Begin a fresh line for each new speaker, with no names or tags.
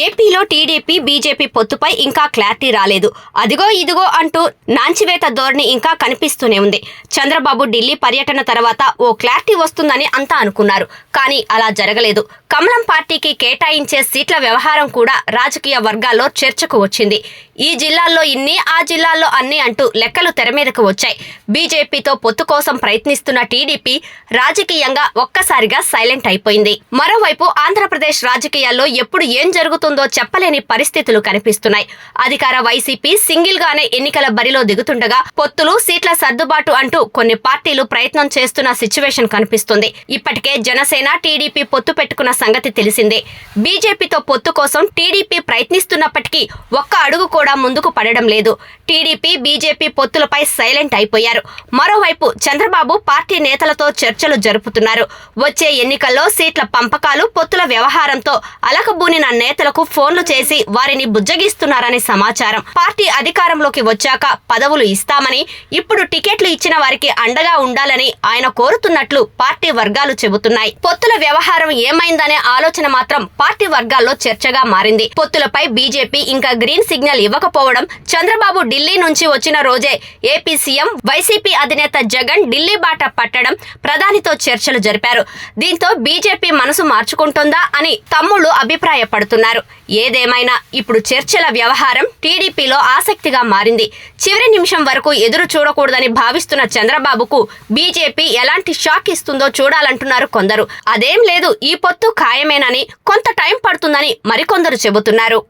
ఏపీలో TDP BJP పొత్తుపై ఇంకా clarity రాలేదు. అదిగో ఇదిగో అంటూ నాంచివేత ధోరణి ఇంకా కనిపిస్తూనే ఉంది. చంద్రబాబు ఢిల్లీ పర్యటన తర్వాత ఓ క్లారిటీ వస్తుందని అంతా అనుకున్నారు. కానీ అలా జరగలేదు. కమలం పార్టీకి కేటాయించే సీట్ల వ్యవహారం కూడా రాజకీయ వర్గాల్లో చర్చకు వచ్చింది. ఈ జిల్లాల్లో ఇన్ని ఆ జిల్లాల్లో అన్ని అంటూ లెక్కలు తెర మీదకు వచ్చాయి. బీజేపీతో పొత్తు కోసం ప్రయత్నిస్తున్న టీడీపీ రాజకీయంగా ఒక్కసారిగా సైలెంట్ అయిపోయింది. మరోవైపు ఆంధ్రప్రదేశ్ రాజకీయాల్లో ఎప్పుడు ఏం జరుగుతుంది చెప్పలేని పరిస్థితులు కనిపిస్తున్నాయి. అధికార వైసీపీ సింగిల్ గానే ఎన్నికల బరిలో దిగుతుండగా పొత్తులు సీట్ల సర్దుబాటు అంటూ కొన్ని పార్టీలు ప్రయత్నం చేస్తున్న సిచ్యువేషన్ కనిపిస్తుంది. ఇప్పటికే జనసేన టీడీపీ పొత్తు పెట్టుకున్న సంగతి తెలిసిందే. బీజేపీతో పొత్తు కోసం టీడీపీ ప్రయత్నిస్తున్నప్పటికీ ఒక్క అడుగు కూడా ముందుకు పడడం లేదు. టీడీపీ బీజేపీ పొత్తులపై సైలెంట్ అయిపోయారు. మరోవైపు చంద్రబాబు పార్టీ నేతలతో చర్చలు జరుపుతున్నారు. వచ్చే ఎన్నికల్లో సీట్ల పంపకాలు పొత్తుల వ్యవహారంతో అలకబూనిన నేతలు నేతలకు ఫోన్లు చేసి వారిని బుజ్జగిస్తున్నారని సమాచారం. పార్టీ అధికారంలోకి వచ్చాక పదవులు ఇస్తామని ఇప్పుడు టికెట్లు ఇచ్చిన వారికి అండగా ఉండాలని ఆయన కోరుతున్నట్లు పార్టీ వర్గాలు చెబుతున్నాయి. పొత్తుల వ్యవహారం ఏమైందనే ఆలోచన మాత్రం పార్టీ వర్గాల్లో చర్చగా మారింది. పొత్తులపై బీజేపీ ఇంకా గ్రీన్ సిగ్నల్ ఇవ్వకపోవడం చంద్రబాబు ఢిల్లీ నుంచి వచ్చిన రోజే ఏపీ సీఎం వైసీపీ అధినేత జగన్ ఢిల్లీ బాట పట్టడం ప్రధానితో చర్చలు జరిపారు. దీంతో బీజేపీ మనసు మార్చుకుంటుందా అని తమ్ముళ్ళు అభిప్రాయపడుతున్నారు. ఏదేమైనా ఇప్పుడు చర్చల వ్యవహారం టీడీపీలో ఆసక్తిగా మారింది. చివరి నిమిషం వరకు ఎదురు చూడకూడదని భావిస్తున్న చంద్రబాబుకు బీజేపీ ఎలాంటి షాక్ ఇస్తుందో చూడాలంటున్నారు కొందరు. అదేం లేదు ఈ పొత్తు ఖాయమేనని కొంత టైం పడుతుందని మరికొందరు చెబుతున్నారు.